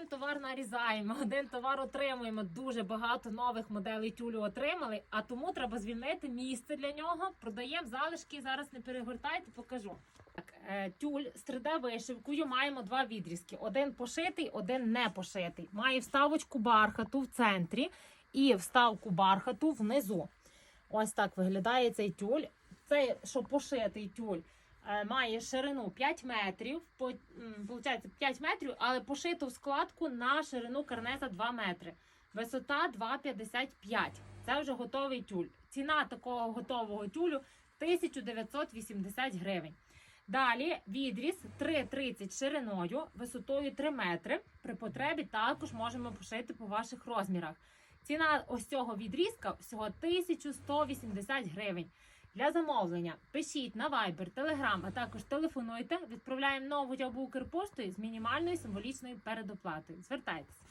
один товар нарізаємо, один товар отримуємо. Дуже багато нових моделей тюлю отримали, а тому треба звільнити місце для нього. Продаємо залишки. Зараз не перегортайте, покажу. Так, е, тюль з 3D вишивкою маємо два відрізки: один пошитий, один не пошитий. Має вставочку бархату в центрі і вставку бархату внизу. Ось так виглядає цей тюль. Цей, що пошитий тюль, має ширину 5 метрів. По, получається 5 метрів, але пошито в складку на ширину карнеза 2 метри. Висота 2,55. Це вже готовий тюль. Ціна такого готового тюлю 1980 гривень. Далі відріз 3,30 шириною, висотою 3 метри. При потребі також можемо пошити по ваших розмірах. Ціна ось цього відрізка всього 1180 гривень. Для замовлення пишіть на Viber, Telegram, а також телефонуйте. Відправляємо нову або Укрпоштою з мінімальною символічною передоплатою. Звертайтеся.